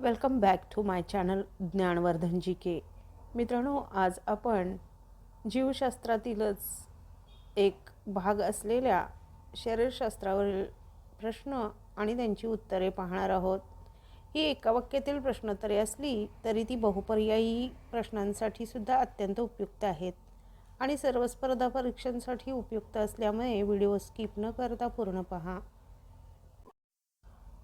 Welcome back to my channel Gyanvardhan G K मित्रांनो आज आपण जीवशास्त्रातीलच एक भाग असलेल्या शरीरशास्त्रावरील प्रश्न आणि त्यांची उत्तरे पाहणार आहोत. ही एका वाक्यातील प्रश्नोत्तरे असली तरी ती बहुपर्यायी प्रश्नांसाठी सुद्धा अत्यंत उपयुक्त आहेत आणि सर्व स्पर्धा परीक्षांसाठी उपयुक्त असल्यामुळे व्हिडिओ स्किप न करता पूर्ण पहा.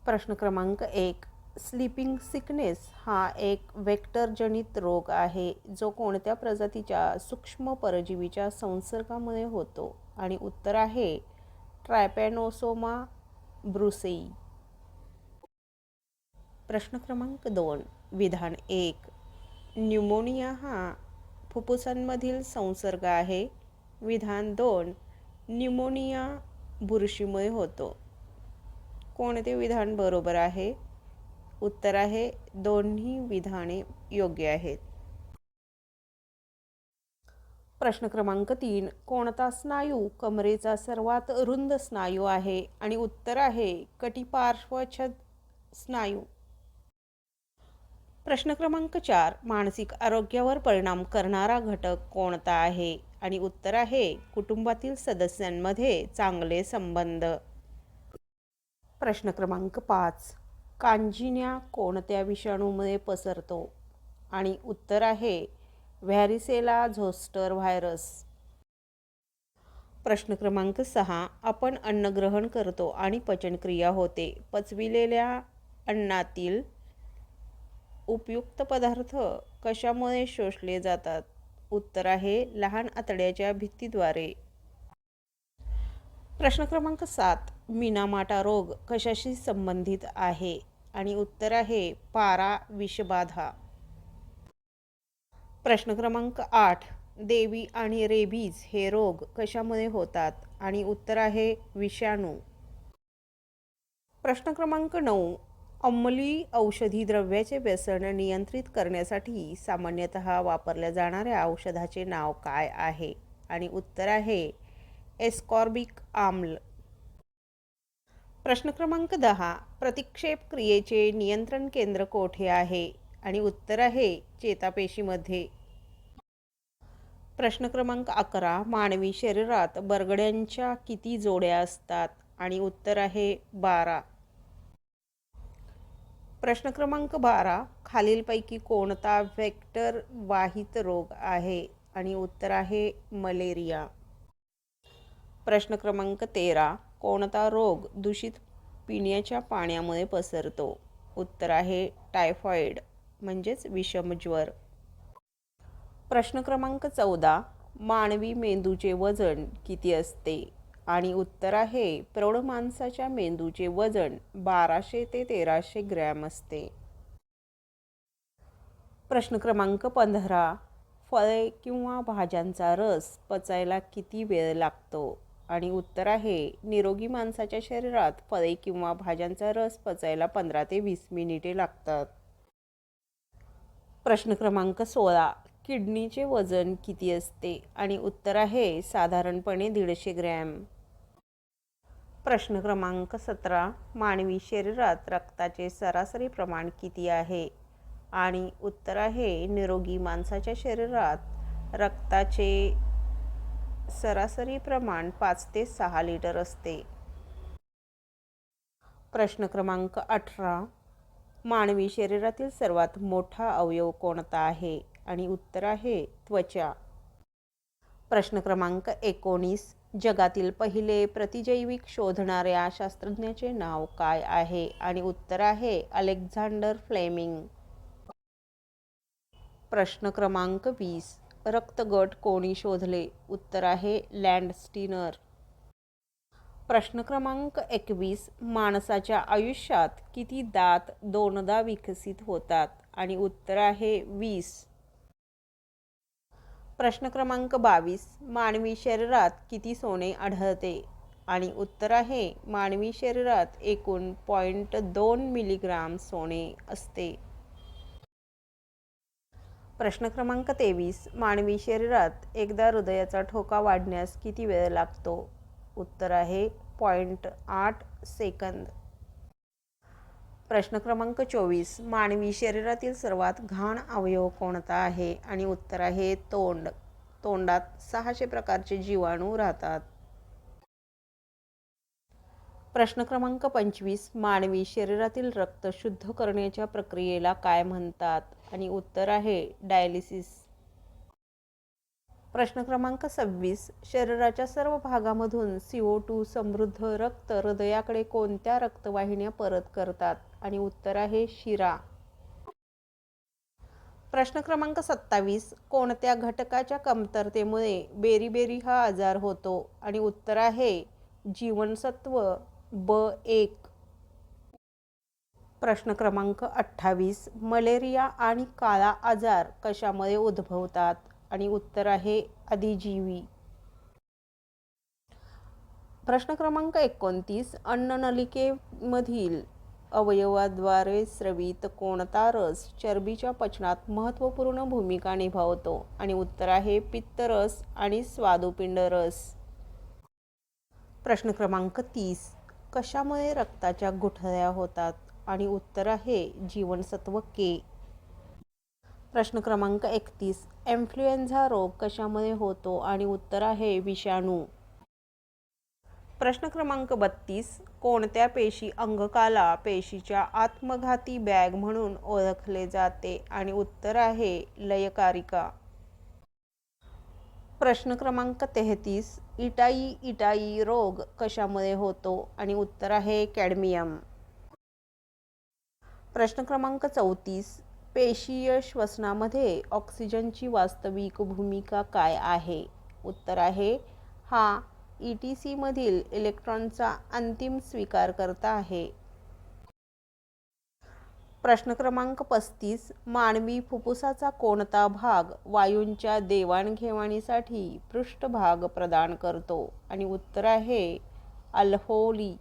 प्रश्न क्रमांक एक. स्लीपिंग सिकनेस हा एक वेक्टरजनित रोग आहे जो कोणत्या प्रजातीच्या सूक्ष्म परजीवीच्या संसर्गामुळे होतो. आणि उत्तर आहे ट्रायपॅनोसोमा ब्रुसेई प्रश्न क्रमांक दोन विधान एक. न्यूमोनिया हा फुफ्फुसांमधील संसर्ग आहे. विधान दोन न्यूमोनिया बुरशीमुळे होतो. कोणते विधान बरोबर आहे? उत्तर आहे दोन्ही विधाने योग्य आहेत. प्रश्न क्रमांक तीन कोणता स्नायू कमरेचा सर्वात रुंद स्नायू आहे? आणि उत्तर आहे कटिपार्श्वछद स्नायू. प्रश्न क्रमांक चार मानसिक आरोग्यावर परिणाम करणारा घटक कोणता आहे? आणि उत्तर आहे कुटुंबातील सदस्यांमध्ये चांगले संबंध. प्रश्न क्रमांक पाच कांजिन्या कोणत्या विषाणूमुळे पसरतो? आणि उत्तर आहे व्हॅरिसेला झोस्टर व्हायरस. प्रश्न क्रमांक सहा आपण अन्न ग्रहण करतो आणि पचनक्रिया होते. पचविलेल्या अन्नातील उपयुक्त पदार्थ कशामुळे शोषले जातात? उत्तर आहे लहान आतड्याच्या भित्तीद्वारे प्रश्न क्रमांक सात मिनामाटा रोग कशाशी संबंधित आहे? आणि उत्तर आहे पारा विषबाधा. प्रश्न क्रमांक आठ देवी आणि रेबीज हे रोग कशामुळे होतात? आणि उत्तर आहे विषाणू. प्रश्न क्रमांक नऊ अंमली औषधी द्रव्याचे व्यसन नियंत्रित करण्यासाठी सामान्यतः वापरल्या जाणाऱ्या औषधाचे नाव काय आहे? आणि उत्तर आहे एस्कॉर्बिक आम्ल. प्रश्न क्रमांक दहा प्रतिक्षेप क्रियेचे नियंत्रण केंद्र कोठे आहे आणि उत्तर आहे चेतापेशीमध्ये. प्रश्न क्रमांक अकरा मानवी शरीरात बरगड्यांच्या किती जोड्या असतात आणि उत्तर आहे बारा. प्रश्न क्रमांक बारा खालीलपैकी कोणता व्हेक्टर वाहित रोग आहे आणि उत्तर आहे मलेरिया. प्रश्न क्रमांक तेरा कोणता रोग दूषित पिण्याच्या पाण्यामुळे पसरतो? उत्तर आहे टायफॉईड म्हणजेच विषमज्वर. प्रश्न क्रमांक चौदा मानवी मेंदूचे वजन किती असते? आणि उत्तर आहे प्रौढ माणसाच्या मेंदूचे वजन बाराशे ते तेराशे ग्रॅम असते. प्रश्न क्रमांक पंधरा फळे किंवा भाज्यांचा रस पचायला किती वेळ लागतो? आणि उत्तर आहे निरोगी माणसाच्या शरीरात फळे किंवा भाज्यांचा रस पचायला पंधरा ते वीस मिनिटे लागतात. प्रश्न क्रमांक सोळा किडनीचे वजन किती असते? आणि उत्तर आहे साधारणपणे दीडशे ग्रॅम. प्रश्न क्रमांक सतरा मानवी शरीरात रक्ताचे सरासरी प्रमाण किती आहे? आणि उत्तर आहे निरोगी माणसाच्या शरीरात रक्ताचे सरासरी प्रमाण पाच ते सहा लिटर असते. प्रश्न क्रमांक अठरा. मानवी शरीरातील सर्वात मोठा अवयव कोणता आहे? आणि उत्तर आहे त्वचा. प्रश्न क्रमांक एकोणीस. जगातील पहिले प्रतिजैविक शोधणाऱ्या शास्त्रज्ञाचे नाव काय आहे? आणि उत्तर आहे अलेक्झांडर फ्लेमिंग. प्रश्न क्रमांक वीस. रक्तगट कोणी शोधले? उत्तर आहे लँडस्टीनर. प्रश्न क्रमांक एकवीस माणसाच्या आयुष्यात किती दात दोनदा विकसित होतात? आणि उत्तर आहे वीस. प्रश्न क्रमांक बावीस मानवी शरीरात किती सोने आढळते? आणि उत्तर आहे मानवी शरीरात एकूण पॉईंट दोन मिलीग्राम सोने असते. प्रश्न क्रमांक तेवीस मानवी शरीरात एकदा हृदयाचा ठोका वाढण्यास किती वेळ लागतो? उत्तर आहे पॉईंट आठ सेकंद. प्रश्न क्रमांक चोवीस मानवी शरीरातील सर्वात घाण अवयव कोणता आहे? आणि उत्तर आहे तोंड. तोंडात सहाशे प्रकारचे जीवाणू राहतात. प्रश्न क्रमांक पंचवीस मानवी शरीरातील रक्त शुद्ध करण्याच्या प्रक्रियेला काय म्हणतात? आणि उत्तर आहे डायलिसिस. प्रश्न क्रमांक सव्वीस शरीराच्या सर्व भागामधून सीओ टू समृद्ध रक्त हृदयाकडे कोणत्या रक्तवाहिन्या परत करतात? आणि उत्तर आहे शिरा. प्रश्न क्रमांक सत्तावीस कोणत्या घटकाच्या कमतरतेमुळे बेरीबेरी हा आजार होतो? आणि उत्तर आहे जीवनसत्व. ब एक. प्रश्न क्रमांक अठ्ठावीस. मलेरिया आणि काळा आजार कशामुळे उद्भवतात? आणि उत्तर आहे अधिजीवी. प्रश्न क्रमांक एकोणतीस. अन्ननलिकेमधील अवयवाद्वारे स्रवित कोणता रस चरबीच्या पचनात महत्त्वपूर्ण भूमिका निभावतो? आणि उत्तर आहे पित्तरस आणि स्वादुपिंड रस. प्रश्न क्रमांक तीस. कशामुळे रक्ताच्या गुठळ्या होतात? आणि उत्तर आहे जीवनसत्व के प्रश्न क्रमांक एकतीस. इन्फ्लुएन्झा रोग कशामुळे होतो? आणि उत्तर आहे विषाणू. प्रश्न क्रमांक बत्तीस. कोणत्या पेशी अंगकाला पेशीच्या आत्मघाती बॅग म्हणून ओळखले जाते? आणि उत्तर आहे लयकारिका. प्रश्न क्रमांक तेहतीस इटाई इटाई रोग कशामुळे होतो? आणि उत्तर आहे कॅडमियम. प्रश्न क्रमांक चौतीस पेशीय श्वसनामध्ये ऑक्सिजनची वास्तविक भूमिका काय आहे? उत्तर आहे हा ई टी सीमधील इलेक्ट्रॉनचा अंतिम स्वीकार करता आहे. प्रश्न क्रमांक पस्तीस मानवी फुफ्फुसाचा कोणता भाग वायूंच्या देवाणघेवाणीसाठी पृष्ठभाग प्रदान करतो? आणि उत्तर आहे अल्होली.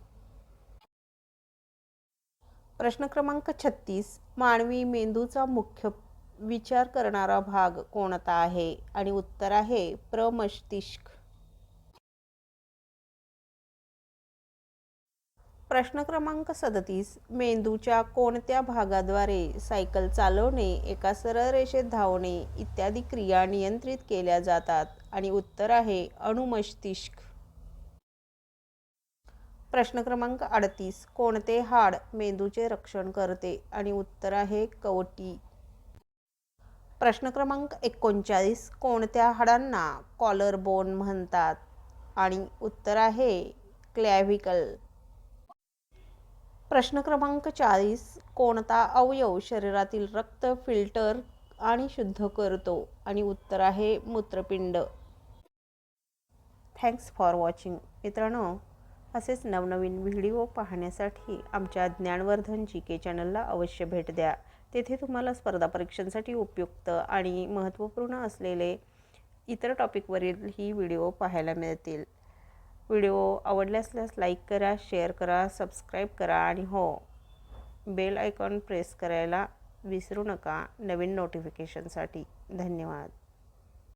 प्रश्न क्रमांक छत्तीस मानवी मेंदूचा मुख्य विचार करणारा भाग कोणता आहे? आणि उत्तर आहे प्रमस्तिष्क. प्रश्न क्रमांक सदतीस मेंदूच्या कोणत्या भागाद्वारे सायकल चालवणे एका सरळ रेषेत धावणे इत्यादी क्रिया नियंत्रित केल्या जातात? आणि उत्तर आहे अणुमस्तिष्क प्रश्न क्रमांक अडतीस कोणते हाड मेंदूचे रक्षण करते? आणि उत्तर आहे कवटी. प्रश्न क्रमांक एकोणचाळीस कोणत्या हाडांना कॉलर बोन म्हणतात? आणि उत्तर आहे क्लॅव्हिकल प्रश्न क्रमांक चाळीस कोणता अवयव शरीरातील रक्त फिल्टर आणि शुद्ध करतो? आणि उत्तर आहे मूत्रपिंड. थँक्स फॉर वॉचिंग मित्रांनो असेच नवनवीन व्हिडिओ पाहण्यासाठी आमच्या ज्ञानवर्धन जी के चॅनलला अवश्य भेट द्या. तेथे तुम्हाला स्पर्धा परीक्षांसाठी उपयुक्त आणि महत्त्वपूर्ण असलेले इतर टॉपिकवरील ही व्हिडिओ पाहायला मिळतील. व्हिडिओ आवडले असल्यास लाईक करा शेअर करा सबस्क्राईब करा आणि हो बेल आयकॉन प्रेस करायला विसरू नका नवीन नोटिफिकेशनसाठी. धन्यवाद.